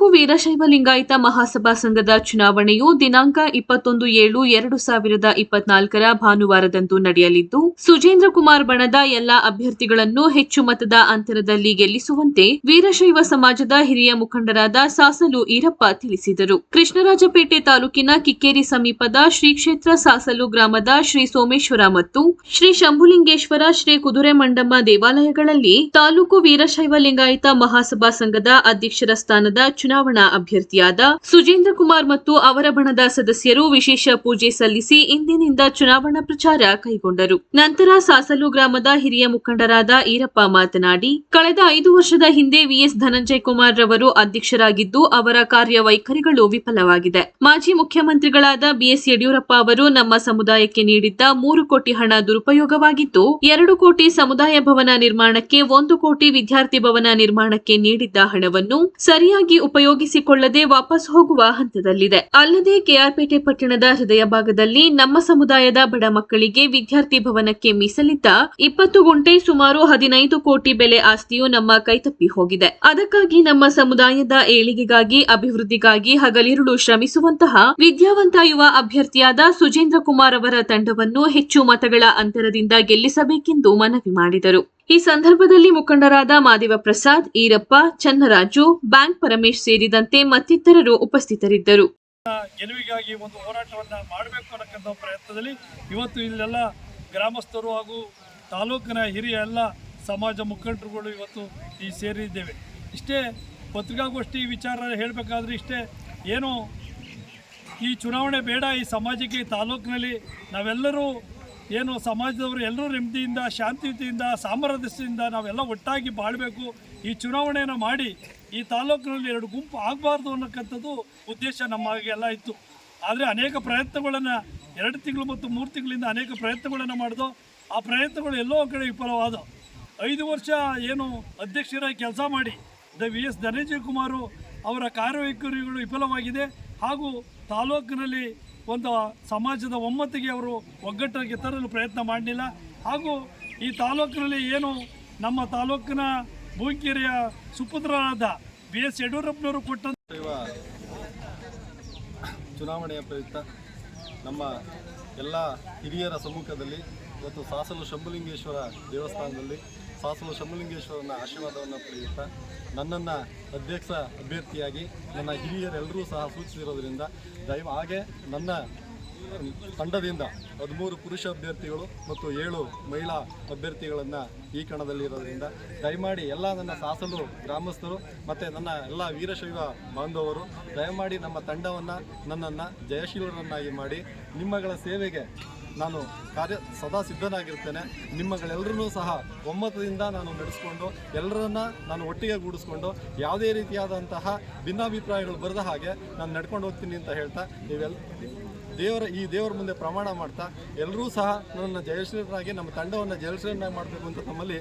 ತಾಲೂಕು ವೀರಶೈವ ಲಿಂಗಾಯತ ಮಹಾಸಭಾ ಸಂಘದ ಚುನಾವಣೆಯು ದಿನಾಂಕ ಇಪ್ಪತ್ತೊಂದು ಏಳು ಎರಡು ಸಾವಿರದ ಇಪ್ಪತ್ನಾಲ್ಕರ ಭಾನುವಾರದಂದು ನಡೆಯಲಿದ್ದು, ಸುಜೇಂದ್ರ ಕುಮಾರ್ ಬಣದ ಎಲ್ಲಾ ಅಭ್ಯರ್ಥಿಗಳನ್ನು ಹೆಚ್ಚು ಮತದ ಅಂತರದಲ್ಲಿ ಗೆಲ್ಲಿಸುವಂತೆ ವೀರಶೈವ ಸಮಾಜದ ಹಿರಿಯ ಮುಖಂಡರಾದ ಸಾಸಲು ಈರಪ್ಪ ತಿಳಿಸಿದರು. ಕೃಷ್ಣರಾಜಪೇಟೆ ತಾಲೂಕಿನ ಕಿಕ್ಕೇರಿ ಸಮೀಪದ ಶ್ರೀ ಕ್ಷೇತ್ರ ಸಾಸಲು ಗ್ರಾಮದ ಶ್ರೀ ಸೋಮೇಶ್ವರ ಮತ್ತು ಶ್ರೀ ಶಂಭುಲಿಂಗೇಶ್ವರ ಶ್ರೀ ಕುದುರೆ ಮಂಡಮ್ಮ ದೇವಾಲಯಗಳಲ್ಲಿ ತಾಲೂಕು ವೀರಶೈವ ಲಿಂಗಾಯತ ಮಹಾಸಭಾ ಸಂಘದ ಅಧ್ಯಕ್ಷರ ಸ್ಥಾನದ ಚುನಾವಣಾ ಅಭ್ಯರ್ಥಿಯಾದ ಸುಜೇಂದ್ರ ಕುಮಾರ್ ಮತ್ತು ಅವರ ಬಣದ ಸದಸ್ಯರು ವಿಶೇಷ ಪೂಜೆ ಸಲ್ಲಿಸಿ ಇಂದಿನಿಂದ ಚುನಾವಣಾ ಪ್ರಚಾರ ಕೈಗೊಂಡರು. ನಂತರ ಸಾಸಲು ಗ್ರಾಮದ ಹಿರಿಯ ಮುಖಂಡರಾದ ಈರಪ್ಪ ಮಾತನಾಡಿ, ಕಳೆದ ಐದು ವರ್ಷದ ಹಿಂದೆ ವಿಎಸ್ ಧನಂಜಯ ಕುಮಾರ್ ರವರು ಅಧ್ಯಕ್ಷರಾಗಿದ್ದು, ಅವರ ಕಾರ್ಯವೈಖರಿಗಳು ವಿಫಲವಾಗಿದೆ. ಮಾಜಿ ಮುಖ್ಯಮಂತ್ರಿಗಳಾದ ಬಿಎಸ್ ಯಡಿಯೂರಪ್ಪ ಅವರು ನಮ್ಮ ಸಮುದಾಯಕ್ಕೆ ನೀಡಿದ್ದ ಮೂರು ಕೋಟಿ ಹಣ ದುರುಪಯೋಗವಾಗಿದ್ದು, ಎರಡು ಕೋಟಿ ಸಮುದಾಯ ಭವನ ನಿರ್ಮಾಣಕ್ಕೆ ಒಂದು ಕೋಟಿ ವಿದ್ಯಾರ್ಥಿ ಭವನ ನಿರ್ಮಾಣಕ್ಕೆ ನೀಡಿದ್ದ ಹಣವನ್ನು ಸರಿಯಾಗಿ ಉಪಯೋಗಿಸಿಕೊಳ್ಳದೆ ವಾಪಸ್ ಹೋಗುವ ಹಂತದಲ್ಲಿದೆ. ಅಲ್ಲದೆ ಕೆಆರ್ಪೇಟೆ ಪಟ್ಟಣದ ಹೃದಯ ಭಾಗದಲ್ಲಿ ನಮ್ಮ ಸಮುದಾಯದ ಬಡ ಮಕ್ಕಳಿಗೆ ವಿದ್ಯಾರ್ಥಿ ಭವನಕ್ಕೆ ಮೀಸಲಿದ್ದ ಇಪ್ಪತ್ತು ಗುಂಟೆ ಸುಮಾರು ಹದಿನೈದು ಕೋಟಿ ಬೆಲೆ ಆಸ್ತಿಯು ನಮ್ಮ ಕೈತಪ್ಪಿ ಹೋಗಿದೆ. ಅದಕ್ಕಾಗಿ ನಮ್ಮ ಸಮುದಾಯದ ಏಳಿಗೆಗಾಗಿ, ಅಭಿವೃದ್ಧಿಗಾಗಿ ಹಗಲಿರುಳು ಶ್ರಮಿಸುವಂತಹ ವಿದ್ಯಾವಂತ ಯುವ ಅಭ್ಯರ್ಥಿಯಾದ ಸುಜೇಂದ್ರ ಕುಮಾರ್ ಅವರ ತಂಡವನ್ನು ಹೆಚ್ಚು ಮತಗಳ ಅಂತರದಿಂದ ಗೆಲ್ಲಿಸಬೇಕೆಂದು ಮನವಿ ಮಾಡಿದರು. ಈ ಸಂದರ್ಭದಲ್ಲಿ ಮುಖಂಡರಾದ ಮಾದೇವ ಪ್ರಸಾದ್, ಈರಪ್ಪ, ಚನ್ನರಾಜು, ಬ್ಯಾಂಕ್ ಪರಮೇಶ್ ಸೇರಿದಂತೆ ಮತ್ತಿತರರು ಉಪಸ್ಥಿತರಿದ್ದರು. ಗೆಲುವಿಗಾಗಿ ಒಂದು ಹೋರಾಟವನ್ನು ಮಾಡಬೇಕು ಅನ್ನಕ್ಕಂಥ ಪ್ರಯತ್ನದಲ್ಲಿ ಇವತ್ತು ಇಲ್ಲೆಲ್ಲ ಗ್ರಾಮಸ್ಥರು ಹಾಗೂ ತಾಲೂಕಿನ ಹಿರಿಯ ಎಲ್ಲ ಸಮಾಜ ಮುಖಂಡರುಗಳು ಇವತ್ತು ಈ ಸೇರಿದ್ದೇವೆ. ಇಷ್ಟೇ ಪತ್ರಿಕಾಗೋಷ್ಠಿ ವಿಚಾರ ಹೇಳಬೇಕಾದ್ರೆ ಇಷ್ಟೇ ಏನು ಈ ಚುನಾವಣೆ ಬೇಡ, ಈ ಸಮಾಜಕ್ಕೆ ತಾಲೂಕಿನಲ್ಲಿ ನಾವೆಲ್ಲರೂ ಏನು ಸಮಾಜದವರು ಎಲ್ಲರೂ ನೆಮ್ಮದಿಯಿಂದ ಶಾಂತಿಯುತಿಯಿಂದ ಸಾಮರಸ್ಯದಿಂದ ನಾವೆಲ್ಲ ಒಟ್ಟಾಗಿ ಬಾಳಬೇಕು. ಈ ಚುನಾವಣೆಯನ್ನು ಮಾಡಿ ಈ ತಾಲೂಕಿನಲ್ಲಿ ಎರಡು ಗುಂಪು ಆಗಬಾರ್ದು ಅನ್ನೋಕ್ಕಂಥದ್ದು ಉದ್ದೇಶ ನಮಗೆಲ್ಲ ಇತ್ತು. ಆದರೆ ಅನೇಕ ಪ್ರಯತ್ನಗಳನ್ನು, ಎರಡು ತಿಂಗಳು ಮತ್ತು ಮೂರು ತಿಂಗಳಿಂದ ಅನೇಕ ಪ್ರಯತ್ನಗಳನ್ನು ಮಾಡಿದೋ, ಆ ಪ್ರಯತ್ನಗಳು ಎಲ್ಲೋ ಕಡೆ ವಿಫಲವಾದ. ಐದು ವರ್ಷ ಏನು ಅಧ್ಯಕ್ಷರಾಗಿ ಕೆಲಸ ಮಾಡಿ, ದ ವಿ ಎಸ್ ಧನಂಜಯ ಕುಮಾರು ಅವರ ಕಾರ್ಯವೈಖರಿಗಳು ವಿಫಲವಾಗಿದೆ. ಹಾಗೂ ತಾಲೂಕಿನಲ್ಲಿ ಒಂದು ಸಮಾಜದ ಒಮ್ಮತ್ತಿಗೆ ಅವರು ಒಗ್ಗಟ್ಟಿಗೆ ತರಲು ಪ್ರಯತ್ನ ಮಾಡಲಿಲ್ಲ. ಹಾಗೂ ಈ ತಾಲೂಕಿನಲ್ಲಿ ಏನು ನಮ್ಮ ತಾಲೂಕಿನ ಭೂಕೆರೆಯ ಸುಪುತ್ರರಾದ ಬಿ ಎಸ್ ಯಡಿಯೂರಪ್ಪನವರು ಕೊಟ್ಟ ಚುನಾವಣೆಯ ಪ್ರಯುಕ್ತ ನಮ್ಮ ಎಲ್ಲ ಹಿರಿಯರ ಸಮ್ಮುಖದಲ್ಲಿ ಇವತ್ತು ಸಾಸಲು ಶಂಭುಲಿಂಗೇಶ್ವರ ದೇವಸ್ಥಾನದಲ್ಲಿ ಸಾಸಲು ಶಂಭುಲಿಂಗೇಶ್ವರನ ಆಶೀರ್ವಾದವನ್ನು ಪಡೆಯುತ್ತಾ ನನ್ನನ್ನು ಅಧ್ಯಕ್ಷ ಅಭ್ಯರ್ಥಿಯಾಗಿ ನನ್ನ ಹಿರಿಯರೆಲ್ಲರೂ ಸಹ ಸೂಚಿಸಿರೋದ್ರಿಂದ ದಯವ ಹಾಗೆ ನನ್ನ ತಂಡದಿಂದ ಹದಿಮೂರು ಪುರುಷ ಅಭ್ಯರ್ಥಿಗಳು ಮತ್ತು ಏಳು ಮಹಿಳಾ ಅಭ್ಯರ್ಥಿಗಳನ್ನು ಈ ಕಣದಲ್ಲಿರೋದ್ರಿಂದ ದಯಮಾಡಿ ಎಲ್ಲ ನನ್ನ ಸಾಸಲು ಗ್ರಾಮಸ್ಥರು ಮತ್ತು ನನ್ನ ಎಲ್ಲ ವೀರಶೈವ ಬಾಂಧವರು, ದಯಮಾಡಿ ನಮ್ಮ ತಂಡವನ್ನು ನನ್ನನ್ನು ಜಯಶೀಲರನ್ನಾಗಿ ಮಾಡಿ ನಿಮ್ಮಗಳ ಸೇವೆಗೆ ನಾನು ಕಾರ್ಯ ಸದಾ ಸಿದ್ಧನಾಗಿರ್ತೇನೆ. ನಿಮ್ಮಗಳೆಲ್ಲರೂ ಸಹ ಒಮ್ಮತದಿಂದ ನಾನು ನಡೆಸ್ಕೊಂಡು, ಎಲ್ಲರನ್ನ ನಾನು ಒಟ್ಟಿಗೆ ಗೂಡಿಸ್ಕೊಂಡು, ಯಾವುದೇ ರೀತಿಯಾದಂತಹ ಭಿನ್ನಾಭಿಪ್ರಾಯಗಳು ಬರದ ಹಾಗೆ ನಾನು ನಡ್ಕೊಂಡು ಹೋಗ್ತೀನಿ ಅಂತ ಹೇಳ್ತಾ ನೀವೆಲ್ಲ ದೇವರ, ಈ ದೇವರ ಮುಂದೆ ಪ್ರಮಾಣ ಮಾಡ್ತಾ ಎಲ್ಲರೂ ಸಹ ನನ್ನ ಜಯಶ್ರೀರಾಗಿ ನಮ್ಮ ತಂಡವನ್ನು ಜಯಶ್ರೀರನ್ನಾಗಿ ಮಾಡಬೇಕು ಅಂತ ನಮ್ಮಲ್ಲಿ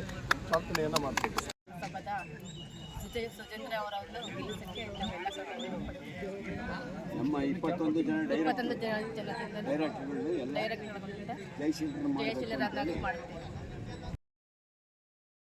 ಪ್ರಾರ್ಥನೆಯನ್ನು ಹಬ್ಬದ ಸುಜಯ ಸುಜೇಂದ್ರ ಅವರನ್ನು ಗೆಲ್ಲಿಸಕ್ಕೆ ನಾವೆಲ್ಲ ಸಹಕಾರ ನಮ್ಮ ಇಪ್ಪತ್ತೊಂದು ಜನ ಇಪ್ಪತ್ತೊಂದು ಜನ ಜನದಿಂದ ಡೈರೆಕ್ಟರ್ಗಳು ಎಲ್ಲ ಡೈರೆಕ್ಟ್